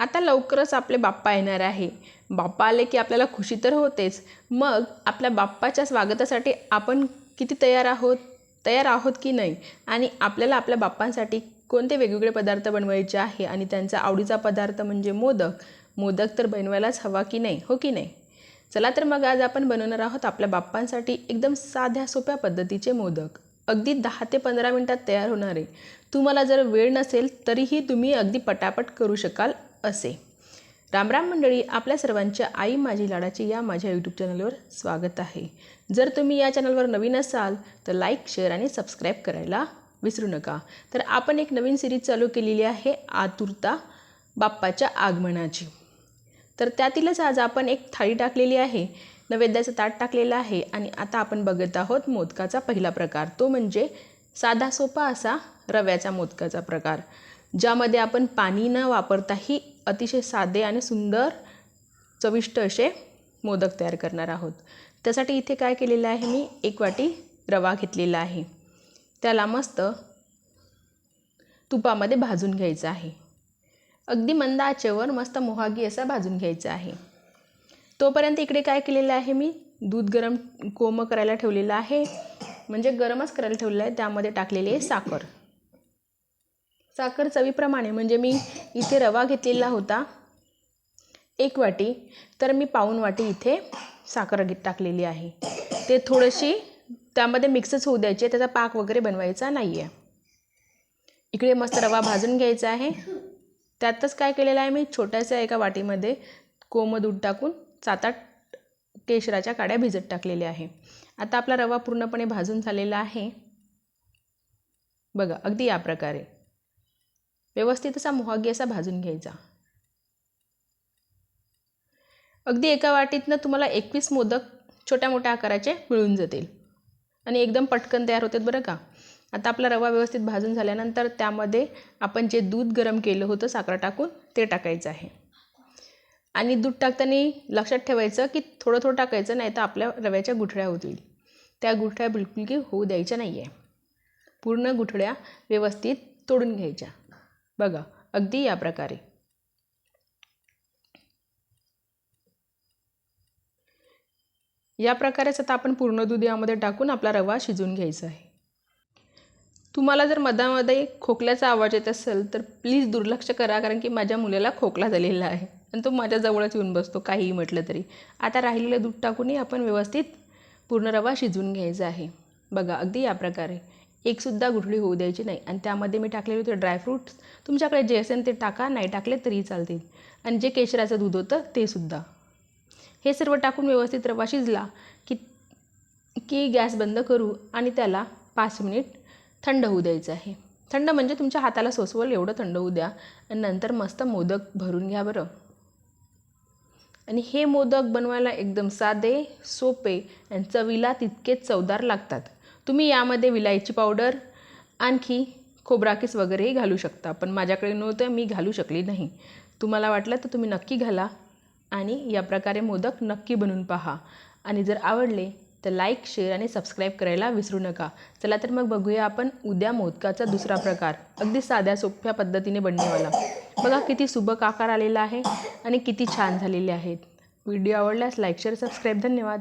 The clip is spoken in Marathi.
आता लवकरच आपले बाप्पा येणार आहे. बाप्पा आले की आपल्याला खुशी तर होतेच. मग आपल्या बाप्पाच्या स्वागतासाठी आपण किती तयार आहोत तयार आहोत की नाही? आणि आपल्याला आपल्या बाप्पांसाठी कोणते वेगवेगळे पदार्थ बनवायचे आहे आणि त्यांचा आवडीचा पदार्थ म्हणजे मोदक? मोदक तर बनवायलाच हवा की नाही हो की नाही? चला तर मग आज आपण बनवणार आहोत आपल्या बाप्पांसाठी एकदम साध्या सोप्या पद्धतीचे मोदक. अगदी दहा ते पंधरा मिनटात तयार होणारे तुम्हाला जर वेळ नसेल तरीही तुम्ही अगदी पटापट करू शकाल असे. रामराम मंडळी आपल्या सर्वांच्या आई माझी लाडाची या माझ्या यूट्यूब चॅनलवर स्वागत आहे. जर तुम्ही या चॅनलवर नवीन असाल तर लाईक शेअर आणि सबस्क्राईब करायला विसरू नका. तर आपण एक नवीन सिरीज चालू केलेली आहे आतुरता बाप्पाच्या आगमनाची. तर त्यातीलच आज आपण एक थाळी टाकलेली आहे नैवेद्याचं ताट टाकलेलं आहे आणि आता आपण बघत आहोत मोदकाचा पहिला प्रकार. तो म्हणजे साधा सोपा असा रव्याचा मोदकाचा प्रकार ज्यामध्ये आपण पाणी न वापरताही अतिशय साधे आणि सुंदर चविष्ट असे मोदक तयार करणार आहोत. त्यासाठी इथे काय केलेलं आहे मी एक वाटी रवा घेतलेला आहे. त्याला मस्त तुपामध्ये भाजून घ्यायचं आहे. अगदी मंद आचेवर मस्त मोहागी असा भाजून घ्यायचा आहे. तोपर्यंत इकडे काय केलेलं आहे मी दूध गरम कोमं करायला ठेवलेलं आहे. म्हणजे गरमच करायला ठेवलेलं आहे त्यामध्ये टाकलेली आहे साखर. साखर चवीप्रमाणे म्हणजे मी इथे रवा घेतलेला होता एक वाटी. तर मी पाऊन वाटी इथे साखर घेत टाकलेली आहे. ते थोडीशी त्यामध्ये मिक्सच होऊ द्यायची त्याचा पाक वगैरे बनवायचा नाही आहे इकडे मस्त रवा भाजून घ्यायचा आहे. त्यातच काय केलेलं आहे मी छोट्याशा एका वाटीमध्ये कोमं दूध टाकून सात आठ केशराच्या काड्या भिजत टाकलेल्या आहे. आता आपला रवा पूर्णपणे भाजून झालेला आहे. बघा अगदी या प्रकारे. व्यवस्थित असा मोहागी असा भाजून घ्यायचा. अगदी एका वाटीतनं तुम्हाला एकवीस मोदक छोट्या मोठ्या आकाराचे मिळून जातील. आणि एकदम पटकन तयार होतात बरं का? आता आपला रवा व्यवस्थित भाजून झाल्यानंतर त्यामध्ये आपण जे दूध गरम केलं होतं साखर टाकून ते टाकायचं आहे. आणि दूध टाकताना लक्षात ठेवायचं की थोडं थोडं टाकायचं नाही तर आपल्या रव्याच्या गुठळ्या होतील. त्या गुठळ्या बिलकुल की होऊ द्यायच्या नाही आहे पूर्ण गुठळ्या व्यवस्थित तोडून घ्यायच्या. बघा अगदी या प्रकारे. या प्रकारेच आता आपण पूर्ण दूध यामध्ये टाकून आपला रवा शिजून घ्यायचा आहे. तुम्हाला जर मधामध्ये खोकल्याचा आवाज येत असेल तर प्लीज दुर्लक्ष करा कारण की माझ्या मुलाला खोकला झालेला आहे आणि तो माझ्याजवळच येऊन बसतो काहीही म्हटलं तरी. आता राहिलेलं दूध टाकूनही आपण व्यवस्थित पूर्ण रवा शिजवून घ्यायचा आहे. बघा अगदी या प्रकारे. एकसुद्धा गुठळी होऊ द्यायची नाही. आणि त्यामध्ये मी टाकलेले होते ड्रायफ्रूट्स तुमच्याकडे जे असेल ते टाका नाही टाकले तरी चालतील. आणि जे केशराचं दूध होतं ते सुद्धा. हे सर्व टाकून व्यवस्थित रवा शिजला की की गॅस बंद करू आणि त्याला पाच मिनिट थंड होऊ द्यायचं आहे. थंड म्हणजे तुमच्या हाताला सोसवल एवढं थंड होऊ द्या आणि नंतर मस्त मोदक भरून घ्या बरं. आणि हे मोदक बनवायला एकदम साधे सोपे आणि चवीला तितकेच चवदार लागतात. तुम्ही यामध्ये विलायची पावडर आणखी खोबराकीस वगैरेही घालू शकता. पण माझ्याकडे नव्हतं मी घालू शकली नाही. तुम्हाला वाटलं तर तुम्ही नक्की घाला आणि या प्रकारे मोदक नक्की बनवून पहा. आणि जर आवडले तर लाईक शेअर आणि सबस्क्राईब करायला विसरू नका. चला तर मग बघूया आपण उद्या मोदकाचा दुसरा प्रकार. अगदी साध्या सोप्या पद्धतीने बनणेवाला बघा किती सुबक आकार आलेला आहे आणि किती छान झालेले आहेत. व्हिडिओ आवडल्यास लाईक शेअर सबस्क्राईब धन्यवाद.